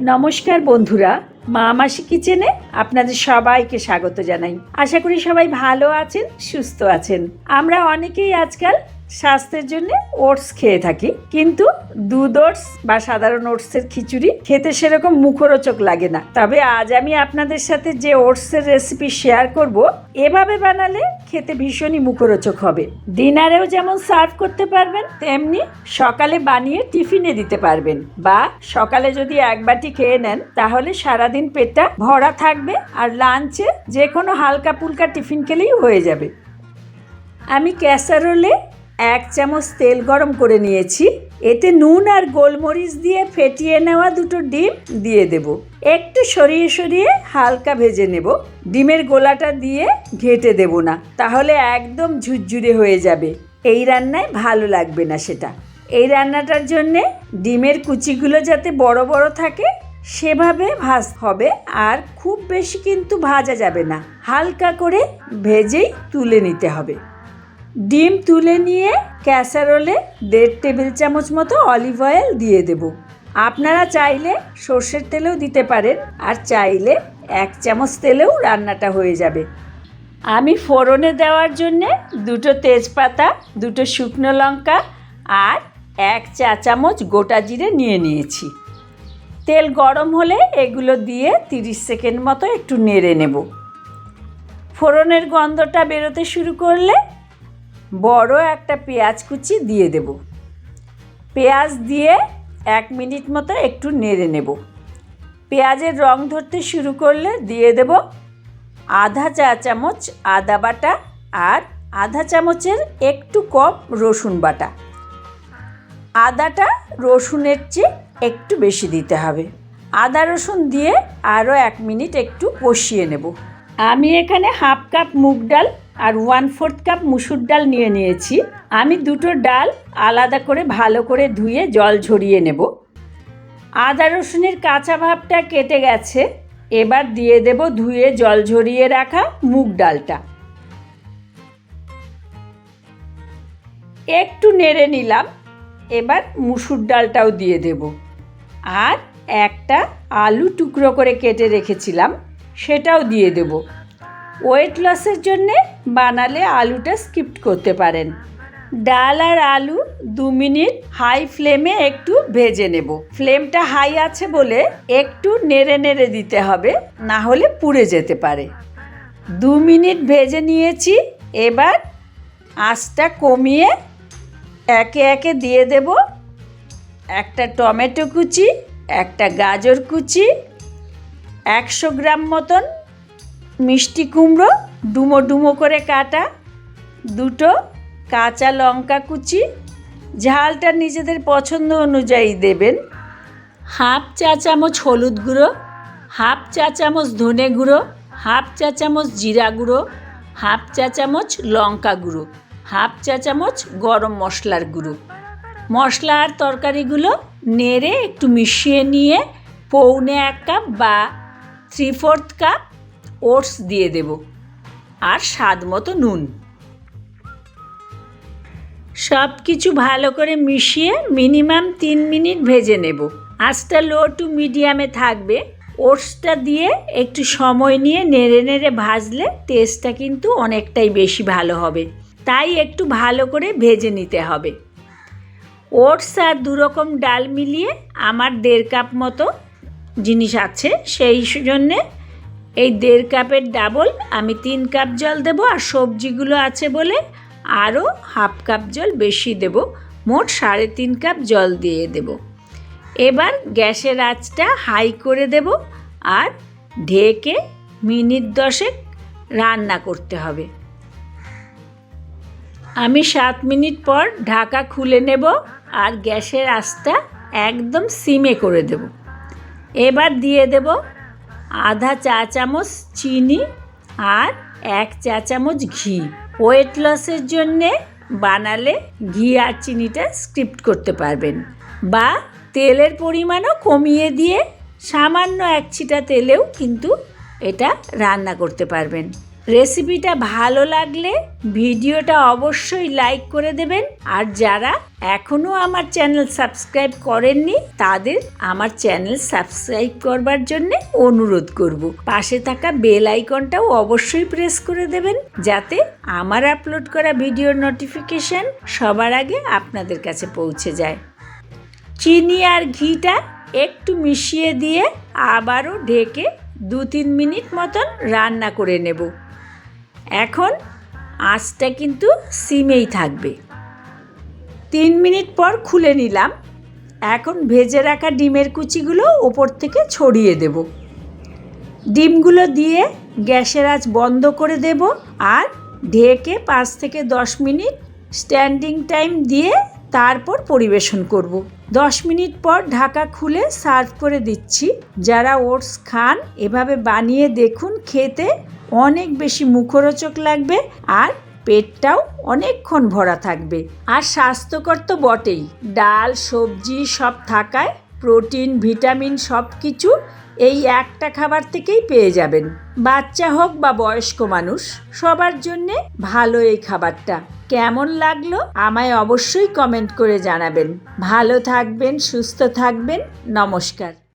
নমস্কার বন্ধুরা, মা মাসি কিচেনে আপনাদের সবাইকে স্বাগত জানাই। আশা করি সবাই ভালো আছেন, সুস্থ আছেন। আমরা অনেকেই আজকাল স্বাস্থ্যের জন্য ওটস খেয়ে থাকি। কিন্তু দুধ ওটস বা সাধারণ ওটসের খিচুড়ি খেতে সেরকম মুখরোচক লাগে না। তবে আজ আমি আপনাদের সাথে যে ওটসের রেসিপি শেয়ার করব, এভাবে বানালে খেতে ভীষণই মুখরোচক হবে। ডিনারেও যেমন সার্ভ করতে পারবেন, তেমনি সকালে বানিয়ে টিফিনে দিতে পারবেন। বা সকালে যদি এক বাটি খেয়ে নেন, তাহলে সারাদিন পেটটা ভরা থাকবে আর লাঞ্চে যে কোনো হালকা পুলকা টিফিন খেলেই হয়ে যাবে। আমি ক্যাসারোলে এক চামচ তেল গরম করে নিয়েছি। এতে নুন আর গোলমরিচ দিয়ে ফেটিয়ে নেওয়া দুটো ডিম দিয়ে দেব। একটু সরিয়ে সরিয়ে হালকা ভেজে নেব। ডিমের গোলাটা দিয়ে ঘেটে দেব না, তাহলে একদম ঝুরঝুরে হয়ে যাবে। এই রান্নায় ভালো লাগবে না সেটা। এই রান্নাটার জন্যে ডিমের কুচিগুলো যাতে বড় বড় থাকে, সেভাবে ভাজ হবে আর খুব বেশি কিন্তু ভাজা যাবে না। হালকা করে ভেজেই তুলে নিতে হবে। ডিম তুলে নিয়ে ক্যাসারোলে দেড় টেবিল চামচ মতো অলিভ অয়েল দিয়ে দেব। আপনারা চাইলে সর্ষের তেলেও দিতে পারেন আর চাইলে এক চামচ তেলেও রান্নাটা হয়ে যাবে। আমি ফোড়নে দেওয়ার জন্যে দুটো তেজপাতা, দুটো শুকনো লঙ্কা আর এক চা চামচ গোটা জিরে নিয়ে নিয়েছি। তেল গরম হলে এগুলো দিয়ে তিরিশ সেকেন্ড মতো একটু নেড়ে নেব। ফোড়নের গন্ধটা বেরোতে শুরু করলে বড় একটা পেঁয়াজ কুচি দিয়ে দেব। পেঁয়াজ দিয়ে এক মিনিট মতো একটু নেড়ে নেব। পেঁয়াজের রং ধরতে শুরু করলে দিয়ে দেব আধা চা চামচ আদা বাটা আর আধা চামচের একটু কম রসুন বাটা। আদাটা রসুনের চেয়ে একটু বেশি দিতে হবে। আদা রসুন দিয়ে আরও এক মিনিট একটু কষিয়ে নেব। আমি এখানে হাফ কাপ মুগ ডাল আর ওয়ান ফোর্থ কাপ মুসুর ডাল নিয়ে নিয়েছি। আমি দুটো ডাল আলাদা করে ভালো করে ধুয়ে জল ঝরিয়ে নেব। আদা রসুনের কাঁচা ভাবটা কেটে গেছে। এবার দিয়ে দেব ধুয়ে জল ঝরিয়ে রাখা মুগ ডালটা। একটু নেড়ে নিলাম। এবার মুসুর ডালটাও দিয়ে দেব। আর একটা আলু টুকরো করে কেটে রেখেছিলাম, সেটাও দিয়ে দেব। ওয়েট লসের জন্যে বানালে আলুটা স্কিপ করতে পারেন। ডাল আর আলু দু মিনিট হাই ফ্লেমে একটু ভেজে নেব। ফ্লেমটা হাই আছে বলে একটু নেড়ে নেড়ে দিতে হবে, না হলে পুড়ে যেতে পারে। দু মিনিট ভেজে নিয়েছি, এবার আঁচটা কমিয়ে একে একে দিয়ে দেব। একটা টমেটো কুচি, একটা গাজর কুচি, একশো গ্রাম মতন মিষ্টি কুমড়ো, ডুমো ডুমো করে কাটা, দুটো কাঁচা লঙ্কা কুচি, ঝালটা নিজেদের পছন্দ অনুযায়ী দেবেন, হাফ চা চামচ হলুদ গুঁড়ো, হাফ চা চামচ ধনে গুঁড়ো, হাফ চা চামচ জিরা গুঁড়ো, হাফ চা চামচ লঙ্কা গুঁড়ো, হাফ চা চামচ গরম মশলার গুঁড়ো। মশলা আর তরকারিগুলো নেড়ে একটু মিশিয়ে নিয়ে, পৌনে এক কাপ বা থ্রি ফোর্থ কাপ ওটস দিয়ে দেব আর স্বাদ মতো নুন। সব কিছু ভালো করে মিশিয়ে মিনিমাম তিন মিনিট ভেজে নেব। আঁচটা লো টু মিডিয়ামে থাকবে। ওটসটা দিয়ে একটু সময় নিয়ে নেড়ে নেড়ে ভাজলে টেস্টটা কিন্তু অনেকটাই বেশি ভালো হবে। তাই একটু ভালো করে ভেজে নিতে হবে। ওটস আর দুরকম ডাল মিলিয়ে আমার দেড় কাপ মতো জিনিস আছে, সেই জন্যে এই দেড় কাপের ডাবল আমি তিন কাপ জল দেবো আর সবজিগুলো আছে বলে আরও হাফ কাপ জল বেশি দেব। মোট সাড়ে তিন কাপ জল দিয়ে দেব। এবার গ্যাসের আঁচটা হাই করে দেব আর ঢেকে মিনিট দশেক রান্না করতে হবে। আমি সাত মিনিট পর ঢাকা খুলে নেব আর গ্যাসের আঁচটা একদম সিমে করে দেব। এবার দিয়ে দেব আধা চা চামচ চিনি আর এক চা চামচ ঘি। ওয়েট লসের জন্যে বানালে ঘি আর চিনিটা স্ক্রিপ্ট করতে পারবেন। বা তেলের পরিমাণও কমিয়ে দিয়ে সামান্য এক ছিটা তেলেও কিন্তু এটা রান্না করতে পারবেন। রেসিপিটা ভালো লাগলে ভিডিওটা অবশ্যই লাইক করে দেবেন। আর যারা এখনও আমার চ্যানেল সাবস্ক্রাইব করেননি, তাদের আমার চ্যানেল সাবস্ক্রাইব করবার জন্য অনুরোধ করব। পাশে থাকা বেল আইকনটাও অবশ্যই প্রেস করে দেবেন, যাতে আমার আপলোড করা ভিডিওর নোটিফিকেশন সবার আগে আপনাদের কাছে পৌঁছে যায়। চিনি আর ঘিটা একটু মিশিয়ে দিয়ে আবারও ঢেকে দু তিন মিনিট মতন রান্না করে নেব। এখন আঁচটা কিন্তু সিমেই থাকবে। তিন মিনিট পর খুলে নিলাম। এখন ভেজে রাখা ডিমের কুচিগুলো ওপর থেকে ছড়িয়ে দেব। ডিমগুলো দিয়ে গ্যাসের আঁচ বন্ধ করে দেব আর ঢেকে পাঁচ থেকে দশ মিনিট স্ট্যান্ডিং টাইম দিয়ে তারপর পরিবেশন করব। দশ মিনিট পর ঢাকা খুলে সার্ভ করে দিচ্ছি। যারা ওটস খান, এভাবে বানিয়ে দেখুন, খেতে অনেক বেশি মুখরোচক লাগবে আর পেটটাও অনেকক্ষণ ভরা থাকবে। আর স্বাস্থ্যকর তো বটেই। ডাল, সবজি সব থাকায় প্রোটিন, ভিটামিন সব কিছু এই একটা খাবার থেকেই পেয়ে যাবেন। বাচ্চা হোক বা বয়স্ক মানুষ, সবার জন্যে ভালো এই খাবারটা। কেমন লাগল আমায় অবশ্যই কমেন্ট করে জানাবেন। ভালো থাকবেন সুস্থ থাকবেন নমস্কার।